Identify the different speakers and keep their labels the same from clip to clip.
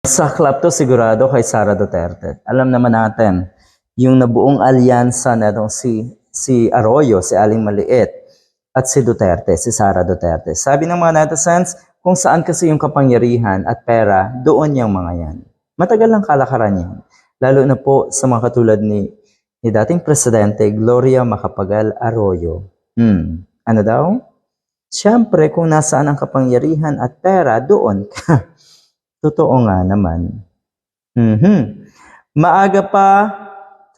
Speaker 1: Saklap to sigurado kay Sara Duterte. Alam naman natin, yung nabuong alyansa na si, si Arroyo, si Aling Maliit, at si Duterte, si Sara Duterte. Sabi ng mga netizens, kung saan kasi yung kapangyarihan at pera, doon yung mga yan. Matagal lang kalakaran yan. Lalo na po sa mga katulad ni, ni dating Presidente Gloria Macapagal Arroyo. Hmm, ano daw? Siyempre, kung nasaan ang kapangyarihan at pera, doon ka. Totoo nga naman. Mhm. Maaga pa,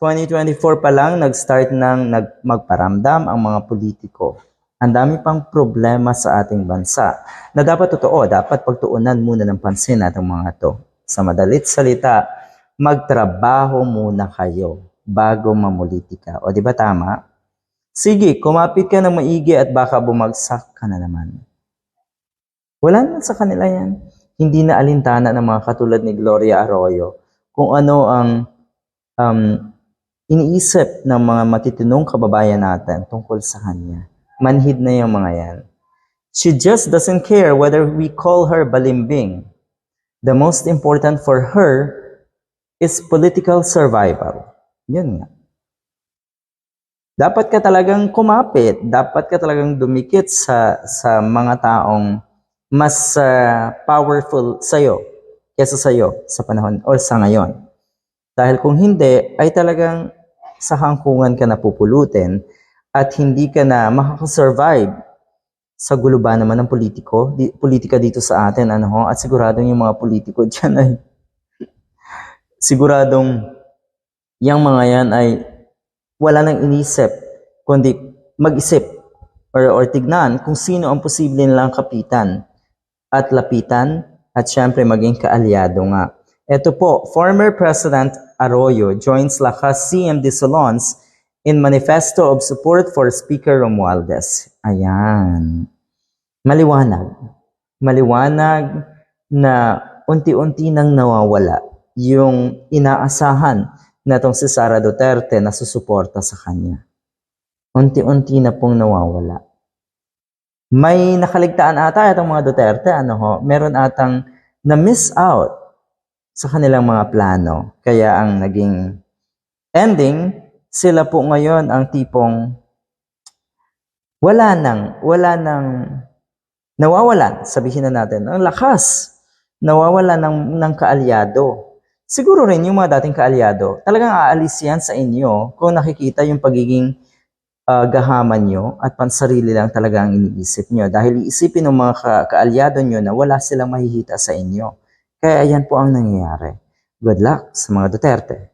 Speaker 1: 2024 pa lang, nag-start ng nag magparamdam ang mga politiko. Ang dami pang problema sa ating bansa na dapat totoo, dapat pagtuunan muna ng pansin natin mga to. Sa madalit salita, magtrabaho muna kayo bago mamulitika. O di ba tama? Sige, kumapit ka ng maigi at baka bumagsak ka na naman. Wala naman sa kanila yan. Hindi na alintana ng mga katulad ni Gloria Arroyo kung ano ang um, iniisip ng mga matitinong kababayan natin tungkol sa kanya. Manhid na yung mga yan. She just doesn't care whether we call her balimbing. The most important for her is political survival. Yun nga. Dapat ka talagang kumapit, dapat ka talagang dumikit sa sa mga taong mas ah, powerful sa iyo kaysa sa iyo sa panahon o sa ngayon. Dahil kung hindi, ay talagang sa hangkungan ka napupulutin at hindi ka na makakasurvive sa gulo ba naman ng politiko, di, politika dito sa atin, ano ho, at siguradong yung mga politiko dyan ay siguradong yung mga yan ay wala nang inisip, kundi mag-isip or, or tignan kung sino ang posible nilang kapitan at lapitan at syempre maging kaalyado nga. Ito po, former President Arroyo joins Lakas CMD Salons in manifesto of support for Speaker Romualdez. Ayan. Maliwanag. Maliwanag na unti-unti nang nawawala yung inaasahan na tong si Sara Duterte na susuporta sa kanya. Unti-unti na pong nawawala. May nakaligtaan ata itong mga Duterte, ano ho, meron atang na-miss out sa kanilang mga plano. Kaya ang naging ending, sila po ngayon ang tipong wala nang, wala nang nawawalan, sabihin na natin, ang lakas, nawawala ng, ng kaalyado. Siguro rin yung mga dating kaalyado, talagang aalis yan sa inyo kung nakikita yung pagiging ah, gahaman nyo at pansarili lang talaga ang iniisip nyo. Dahil iisipin ng mga ka- kaalyado nyo na wala silang mahihita sa inyo. Kaya yan po ang nangyayari. Good luck sa mga Duterte.